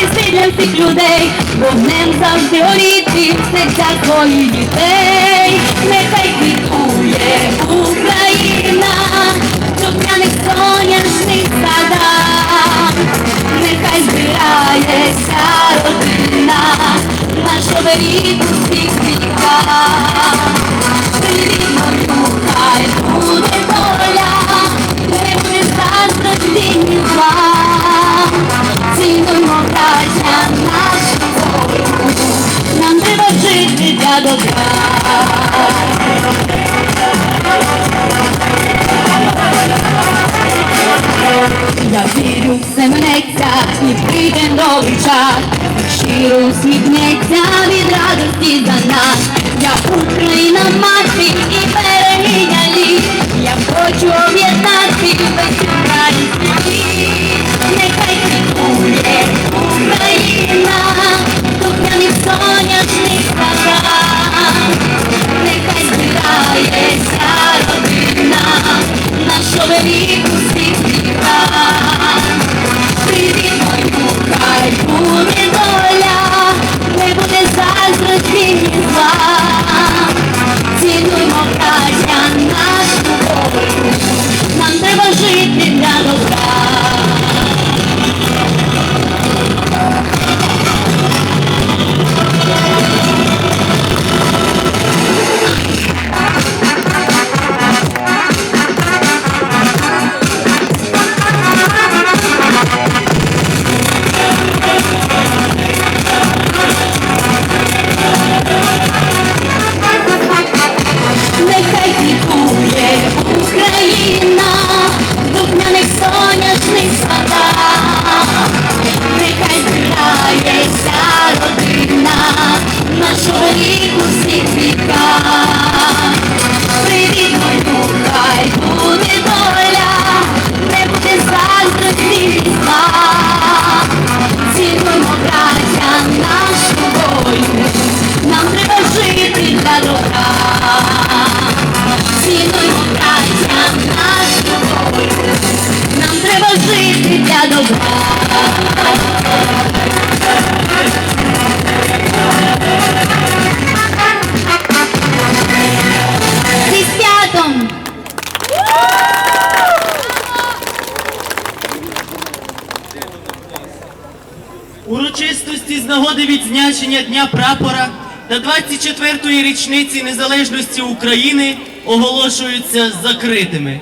радісти для всіх людей, вогнем завжди горіти в серцях твоїх дітей. Нехай квітує Україна, в духмяних сонячних садах. Нехай збирається родина, наш оберіг всіх віках. Я вірю, все минеться і прийде новий час. Щиро усміхнеться від радості за нас. Я Україна мати і берегиня ліс. Я хочу об'єднати весь український світ. Нехай квітує Україна, духмяних сонячних садах. З нагоди відзначення Дня прапора та 24-ї річниці незалежності України оголошуються закритими.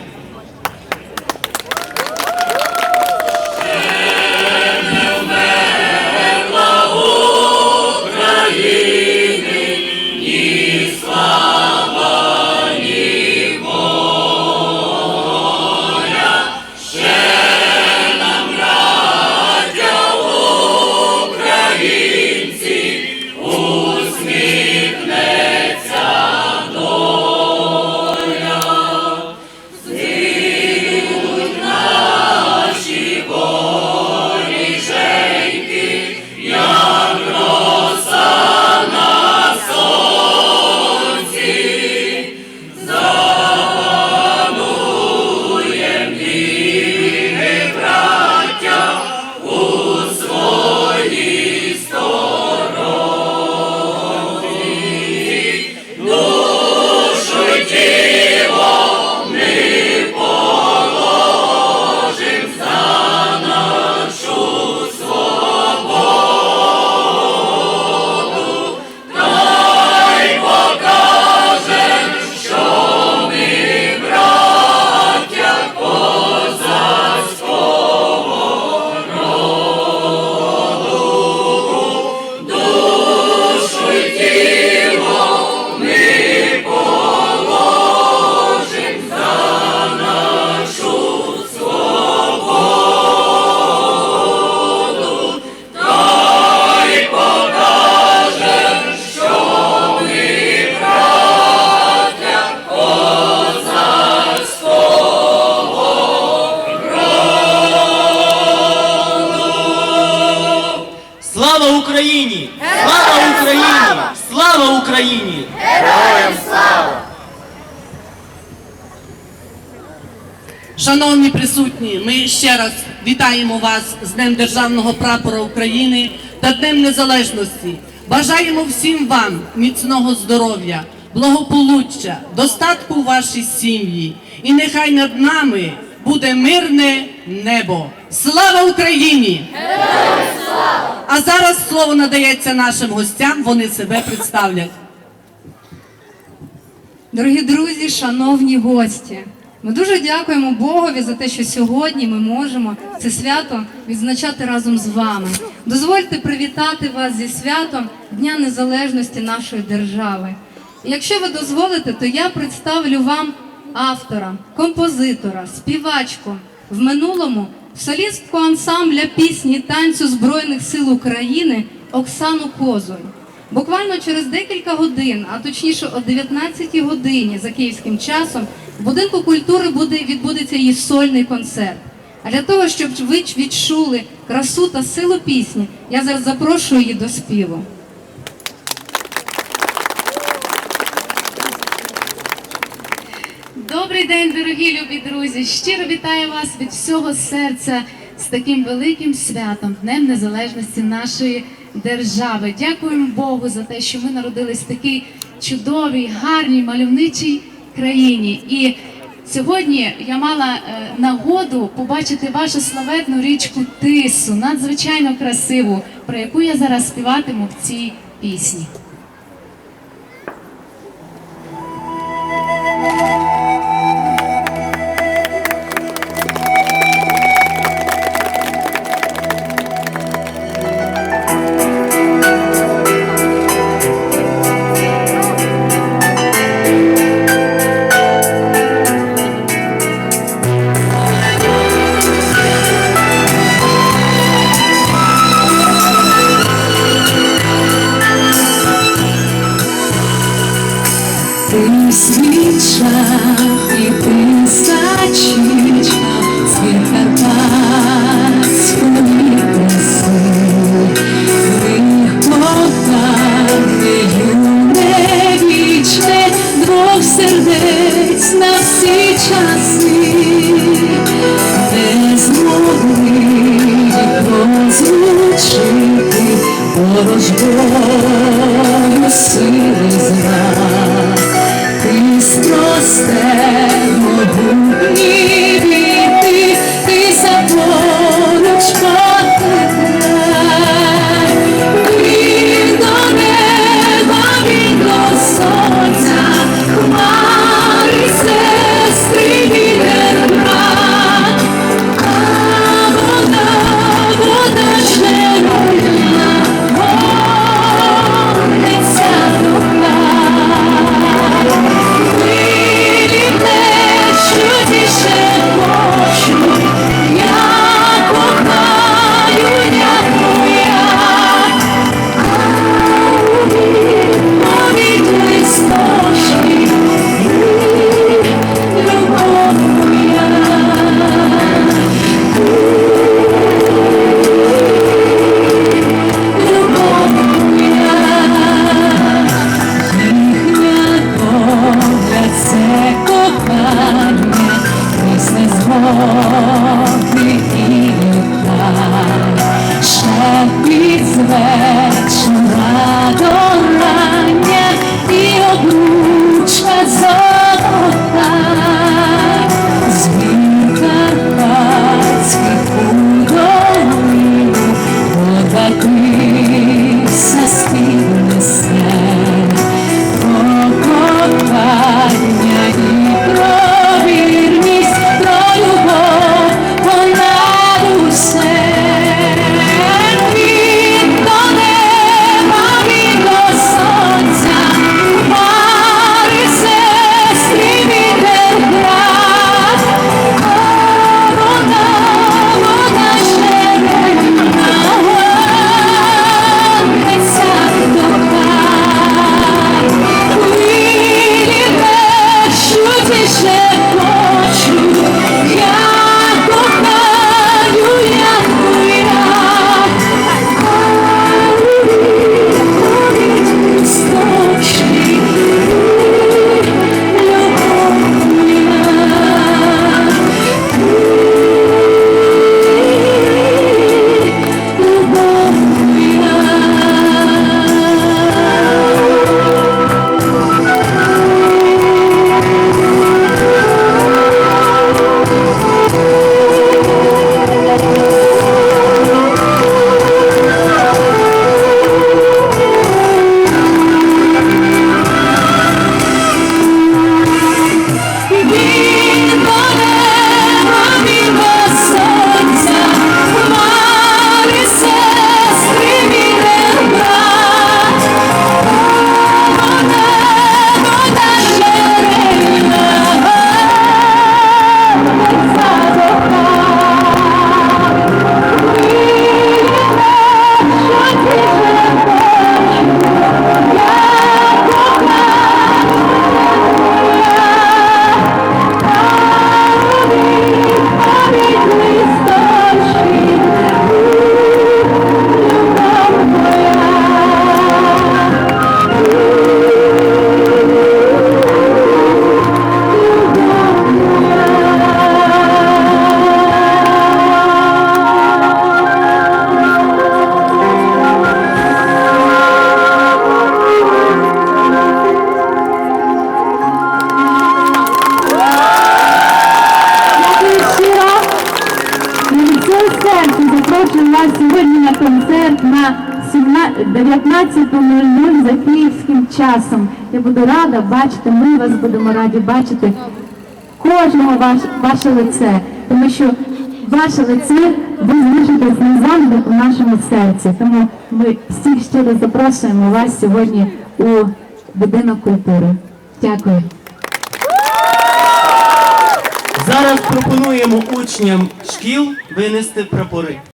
Шановні присутні, ми ще раз вітаємо вас з Днем Державного прапора України та Днем Незалежності. Бажаємо всім вам міцного здоров'я, благополуччя, достатку у вашій сім'ї. І нехай над нами буде мирне небо. Слава Україні! А зараз слово надається нашим гостям, вони себе представлять. Дорогі друзі, шановні гості, ми дуже дякуємо Богові за те, що сьогодні ми можемо це свято відзначати разом з вами. Дозвольте привітати вас зі святом Дня Незалежності нашої держави. Якщо ви дозволите, то я представлю вам автора, композитора, співачку в минулому солістку ансамбля пісні танцю Збройних сил України Оксану Козуль. Буквально через декілька годин, а точніше о 19 годині за київським часом, в будинку культури буде відбудеться її сольний концерт. А для того, щоб ви відчули красу та силу пісні, я зараз запрошую її до співу. Добрий день, дорогі любі друзі! Щиро вітаю вас від всього серця з таким великим святом, Днем Незалежності нашої держави. Дякуємо Богу за те, що ми народились в такій чудовій, гарній, мальовничій країні. І сьогодні я мала е, нагоду побачити вашу славетну річку Тису, надзвичайно красиву, про яку я зараз співатиму в цій пісні. Свіча і ти сачічка, світ Карпатської краси. Ми кохали юне вічне, двох сердець на всі часи. Не змогли розлучити ворожбою сили зраз. Це кохання, крізь згоди і літа. Шепіт з 19.00 за київським часом. Я буду рада бачити, ми вас будемо раді бачити кожного ваш, ваше лице, тому що ваше лице ви залишитесь назавжди у нашому серці. Тому ми всіх щиро запрошуємо вас сьогодні у будинок культури. Дякую. Зараз пропонуємо учням шкіл винести прапори.